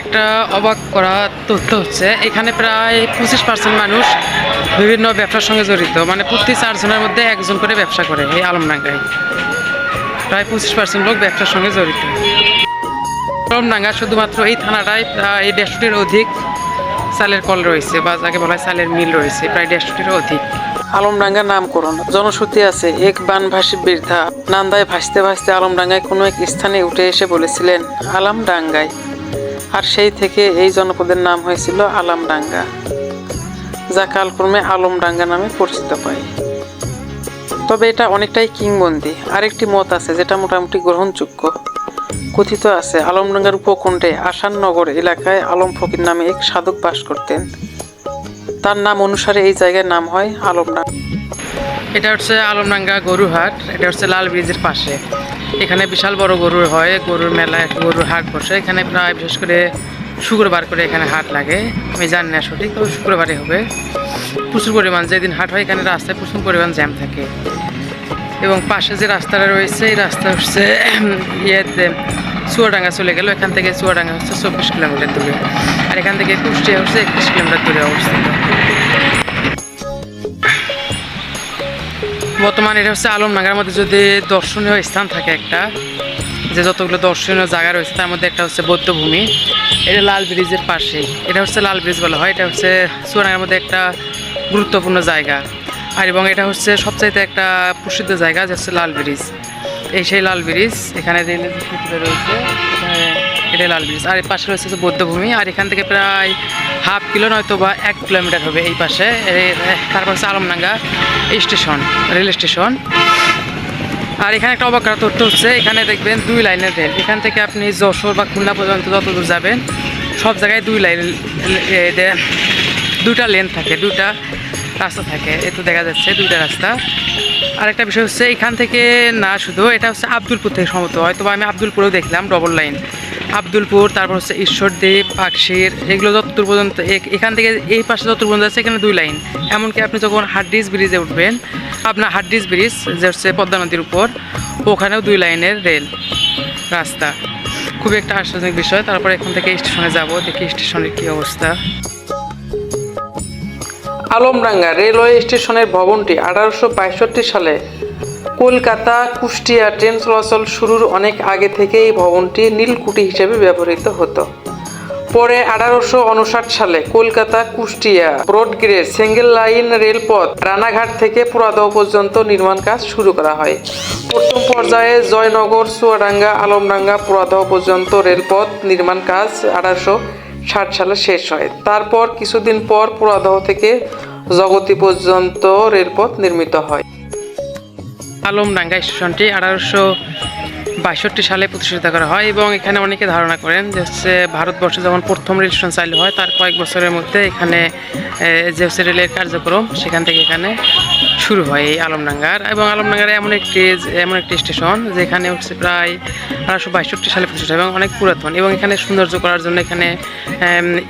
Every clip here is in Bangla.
একটা অবাক করা তথ্য হচ্ছে, এখানে প্রায় পঁচিশ পার্সেন্ট মানুষ বিভিন্ন ব্যবসার সঙ্গে জড়িত মানে প্রতি চারজনের মধ্যে একজন করে ব্যবসা করে এই আলমডাঙ্গায়। প্রায় পঁচিশ পার্সেন্ট লোক ব্যবসার সঙ্গে জড়িত। আলমডাঙ্গা শুধুমাত্র এই থানাটায় প্রায় দেড়শোটির অধিক চালের কল রয়েছে, বা যাকে বলা হয় চালের মিল রয়েছে, প্রায় দেড়শোটির অধিক। আলমডাঙ্গা নামকরণ জনশ্রুতি আছে, এক বান বানভাসী বৃদ্ধা নান্দায় ভাসতে ভাসতে আলমডাঙ্গায় কোনো এক স্থানে উঠে এসে বলেছিলেন, আলামডাঙ্গায়। আর সেই থেকে এই জনপদের নাম হয়েছিল আলামডাঙ্গা, যা কালক্রমে আলমডাঙ্গা নামে পরিচিত পায়। তবে এটা অনেকটাই কিংবন্দি আরেকটি মত আছে যেটা মোটামুটি গ্রহণযোগ্য। কথিত আছে, আলমডাঙ্গার উপকণ্ঠে আসাননগর এলাকায় আলম ফকির নামে এক সাধক বাস করতেন। তার নাম অনুসারে এই জায়গার নাম হয় আলমডাঙ্গা। এটা হচ্ছে আলমডাঙ্গা গরুহাট, এটা হচ্ছে লাল ব্রিজের পাশে। এখানে বিশাল বড় গরুর হয়, গরুর মেলা গরুর হাট বসে। এখানে প্রায় বিশেষ করে শুক্রবার করে এখানে হাট লাগে। আমি জানি না সঠিক, তবে শুক্রবারে হবে। প্রচুর পরিমাণ, যেদিন হাট হয় এখানে রাস্তায় প্রচুর পরিমাণ জ্যাম থাকে। এবং পাশে যে রাস্তাটা রয়েছে, এই রাস্তা হচ্ছে ইয়েতে চুয়াডাঙ্গা চলে গেল। এখান থেকে চুয়াডাঙ্গা হচ্ছে চব্বিশ কিলোমিটার দূরে। আর এখান থেকে কুষ্টিয়া হচ্ছে একত্রিশ কিলোমিটার দূরে অবস্থিত। বর্তমানে এটা হচ্ছে আলমডাঙ্গার মধ্যে যদি দর্শনীয় স্থান থাকে একটা, যে যতগুলো দর্শনীয় জায়গা রয়েছে, তার মধ্যে একটা হচ্ছে বৌদ্ধভূমি। এটা লাল ব্রিজের পাশে। এটা হচ্ছে লাল ব্রিজ বলা হয়। এটা হচ্ছে চুয়াডাঙ্গার মধ্যে একটা গুরুত্বপূর্ণ জায়গা। আর এবং এটা হচ্ছে সবচাইতে একটা প্রসিদ্ধ জায়গা, যে হচ্ছে লাল ব্রিজ। এই সেই লাল ব্রিজ এখানে রয়েছে। এটা লাল ব্রিজ। আর এই পাশে রয়েছে যে বৌদ্ধভূমি। আর এখান থেকে প্রায় হাফ কিলো নয়তো বা এক কিলোমিটার হবে এই পাশে। তারপর হচ্ছে আলমডাঙ্গা স্টেশন, রেল স্টেশন। আর এখানে একটা অবাক তথ্য হচ্ছে, এখানে দেখবেন দুই লাইনের রেল। এখান থেকে আপনি যশোর বা খুলনা পর্যন্ত যত দূর যাবেন, সব জায়গায় দুই লাইন দুটা লেন থাকে দুটা রাস্তা থাকে। এ তো দেখা যাচ্ছে দুইটা রাস্তা। আর একটা বিষয় হচ্ছে, এখান থেকে না শুধু, এটা হচ্ছে আব্দুলপুর থেকে সম্ভবত হয়তো আমি আব্দুলপুরেও দেখলাম ডবল লাইন আব্দুলপুর, তারপর হচ্ছে ঈশ্বরদেব পাকশির, এগুলো যতদূর পর্যন্ত এখান থেকে এই পাশে যতদূর পর্যন্ত আছে এখানে দুই লাইন। এমনকি আপনি যখন হাড্ডিস ব্রিজে উঠবেন, আপনার হাড্ডিস ব্রিজ যে হচ্ছে পদ্মা নদীর উপর, ওখানেও দুই লাইনের রেল রাস্তা। খুবই একটা আশ্চর্যজনক বিষয়। তারপর এখান থেকে স্টেশনে যাব, দেখি স্টেশনের কী অবস্থা। আলমডাঙ্গা রেলওয়ে স্টেশনের ভবনটি আঠারোশো পঁয়ষট্টি সালে কলকাতা কুষ্টিয়া ট্রেন চলাচল শুরুর অনেক আগে থেকে এই ভবনটি নীলকুঠি হিসেবে ব্যবহৃত হতো। পরে আঠারোশো উনষাট সালে Kolkata Kushtia broad gauge single line রেলপথ রানাঘাট থেকে পুরাদহ পর্যন্ত নির্মাণ কাজ শুরু করা হয়। প্রথম পর্যায়ে জয়নগর, চুয়াডাঙ্গা, আলমডাঙ্গা পুরাদহ পর্যন্ত রেলপথ নির্মাণ কাজ আঠারোশো ষাট সালে শেষ হয়। তারপর কিছুদিন পর পুরাদহ থেকে জগতী পর্যন্ত রেলপথ নির্মিত হয়। আলমডাঙ্গা স্টেশনটি আঠারোশো বাষট্টি সালে প্রতিষ্ঠিত করা হয় এবং এখানে অনেকে ধারণা করেন যে হচ্ছে ভারতবর্ষে যখন প্রথম রেল স্টেশন চালু হয়, তার কয়েক বছরের মধ্যে এখানে যে হচ্ছে রেলের কার্যক্রম সেখান থেকে এখানে শুরু হয় এই আলমডাঙ্গার এবং আলমডাঙ্গার এমন একটি এমন একটি স্টেশন যেখানে হচ্ছে প্রায় আঠারোশো বাষট্টি সালে প্রতিষ্ঠিত এবং অনেক পুরাতন এবং এখানে সৌন্দর্য করার জন্য এখানে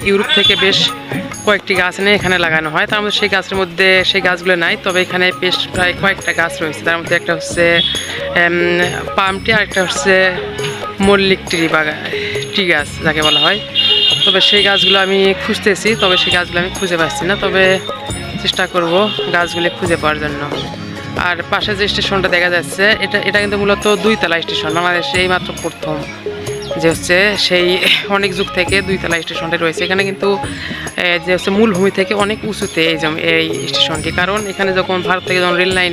ইউরোপ থেকে বেশ কয়েকটি গাছ এনে এখানে লাগানো হয়। তার মধ্যে সেই গাছের মধ্যে সেই গাছগুলো নাই, তবে এখানে বেশ প্রায় কয়েকটা গাছ রয়েছে। তার মধ্যে একটা হচ্ছে পাম টি আর একটা হচ্ছে মল্লিক ট্রি বাগান টি গাছ যাকে বলা হয়। তবে সেই গাছগুলো আমি খুঁজতেছি, তবে সেই গাছগুলো আমি খুঁজে পাচ্ছি না। তবে চেষ্টা করব গাছগুলি খুঁজে পাওয়ার জন্য। আর পাশে যে স্টেশনটা দেখা যাচ্ছে, এটা এটা কিন্তু মূলত দুইতলা স্টেশন। বাংলাদেশে এই মাত্র প্রথম। যে হচ্ছে সেই অনেক যুগ থেকে দুইতলা স্টেশনটা রয়েছে। এখানে কিন্তু যে হচ্ছে মূল ভূমি থেকে অনেক উঁচুতে এই এই স্টেশনটি। কারণ এখানে যখন ভারত থেকে যখন রেল লাইন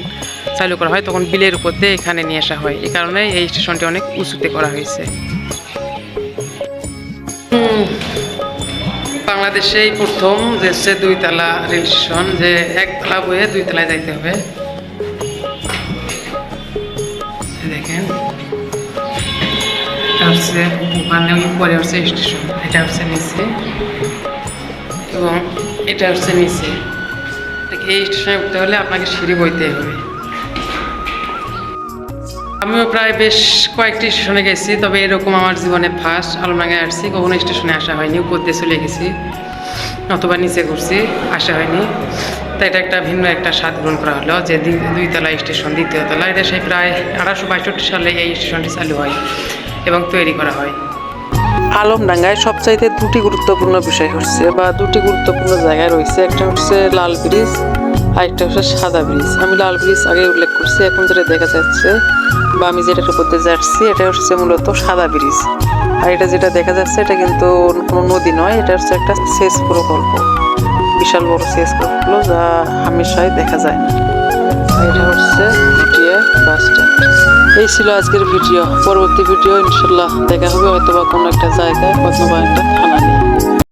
চালু করা হয়, তখন বিলের উপর দিয়ে এখানে নিয়ে আসা হয়। এই কারণে এই স্টেশনটি অনেক উঁচুতে করা হয়েছে। বাংলাদেশেই প্রথম যে হচ্ছে দুইতলা রেল স্টেশন, যে একতলা বয়ে দুইতলায় যাইতে হবে। দেখেন। হচ্ছে হচ্ছে স্টেশন এটা হচ্ছে নিচে। এবং এটা হচ্ছে নিচে। এই স্টেশনে উঠতে হলে আপনাকে সিঁড়ি বইতে হবে। আমিও প্রায় বেশ কয়েকটি স্টেশনে গেছি, তবে এরকম আমার জীবনে ফার্স্ট আলমডাঙ্গায় আসছি, কখনো স্টেশনে আসা হয়নি, উপর দিয়ে চলে গেছি। অথবা নিচে ঘুরছি, আসা হয়নি। তাই এটা একটা ভিন্ন একটা স্বাদ গ্রহণ করা হলো, যে দুইতলা স্টেশন দ্বিতীয় তলা। এটা সেই প্রায় আঠারোশো বাষট্টি সালে এই স্টেশনটি চালু হয়। এবং তৈরি করা হয়। আলমডাঙ্গায় সবচাইতে দুটি গুরুত্বপূর্ণ বিষয় হচ্ছে, বা দুটি গুরুত্বপূর্ণ জায়গায় রয়েছে। একটা হচ্ছে লাল ব্রিজ আর একটা হচ্ছে সাদা ব্রিজ। আমি লাল ব্রিজ আগে উল্লেখ করছি, এখন যেটা দেখা যাচ্ছে, বা আমি উপর দিয়ে যাচ্ছি, এটা হচ্ছে মূলত সাদা ব্রিজ। আর এটা যেটা দেখা যাচ্ছে, এটা কিন্তু কোনো নদী নয়, এটা হচ্ছে একটা সেচ প্রকল্প। বিশাল বড় সেচ প্রকল্প যা হামেশাই দেখা যায় না। এটা হচ্ছে বাস স্ট্যান্ড। এই ছিল আজকের ভিডিও। পরবর্তী ভিডিও, ইনশাল্লাহ দেখা হবে হয়তো বা কোনো একটা জায়গায়, অথবা একটা থানা নিয়ে।